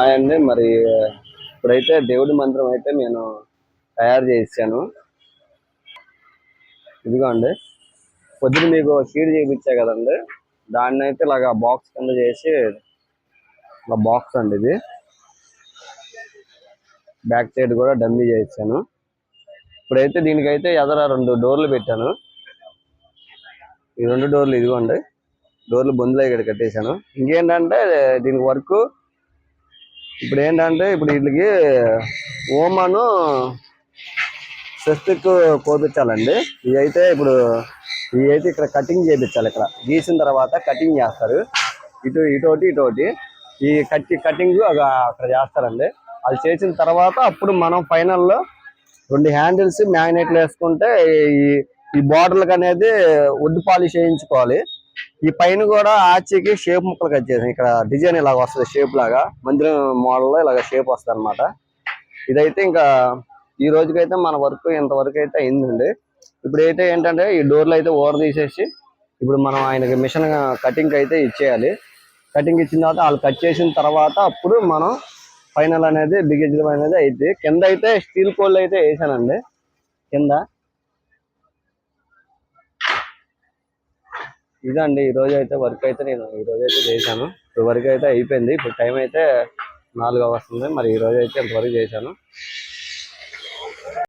Hi అండి. మరి ఇప్పుడైతే దేవుడి మంత్రం అయితే నేను తయారు చేశాను. ఇదిగోండి. పొద్దున మీకు షీడ్ చేయించా కదండి. దాన్ని అయితే ఇలాగా బాక్స్ కింద చేసి ఇలా బాక్స్ అండి ఇది. బ్యాక్ సైడ్ కూడా డమ్మీ చేయించాను ఇప్పుడైతే దీనికైతే ఎదర రెండు డోర్లు పెట్టాను. ఈ రెండు డోర్లు ఇదిగోండి. డోర్లు బొందులో ఇక్కడ కట్టేశాను. ఇంకేంటంటే దీనికి వర్క్ ఇప్పుడు ఏంటంటే ఇప్పుడు వీటికి ఓమను స్వస్తిక్ కోపించాలండి. ఇవి అయితే ఇప్పుడు ఇవి అయితే ఇక్కడ కటింగ్ చేయించాలి ఇక్కడ. గీసిన తర్వాత కటింగ్ చేస్తారు. ఇటు ఇటోటి ఇటోటి ఈ కట్టి కటింగ్ అక్కడ చేస్తారండి. అది చేసిన తర్వాత అప్పుడు మనం ఫైనల్లో రెండు హ్యాండిల్స్ మ్యాగ్నెట్లు వేసుకుంటే ఈ ఈ బార్డర్లకు అనేది వుడ్ పాలిష్ వేయించుకోవాలి ఈ పైన కూడా ఆచికి షేప్ ముక్కలు కట్ చేసాం ఇక్కడ డిజైన్ ఇలాగ వస్తుంది షేప్ లాగా. మందిరం మోడల్లో ఇలాగ షేప్ వస్తుంది అనమాట ఇదైతే ఇంకా ఈ రోజుకైతే మన వర్క్ ఇంతవరకు అయితే అయిందండి. ఇప్పుడు అయితే ఏంటంటే ఈ డోర్లు అయితే ఓవర్ తీసేసి ఇప్పుడు మనం ఆయనకి మిషన్ కటింగ్ అయితే ఇచ్చేయాలి. కటింగ్ ఇచ్చిన తర్వాత వాళ్ళు కట్ చేసిన తర్వాత అప్పుడు మనం ఫైనల్ అనేది బిగించడం అనేది అయితే కింద అయితే స్టీల్ కోళ్ళు అయితే వేసానండి. కింద. ఇదండి ఈ రోజు అయితే వర్క్ అయితే నేను ఈ రోజు అయితే చేశాను. ఇప్పుడు వర్క్ అయితే అయిపోయింది. ఇప్పుడు టైం అయితే నాలుగు వస్తుంది మరి ఈ రోజు అయితే ఇంతవరకు చేశాను.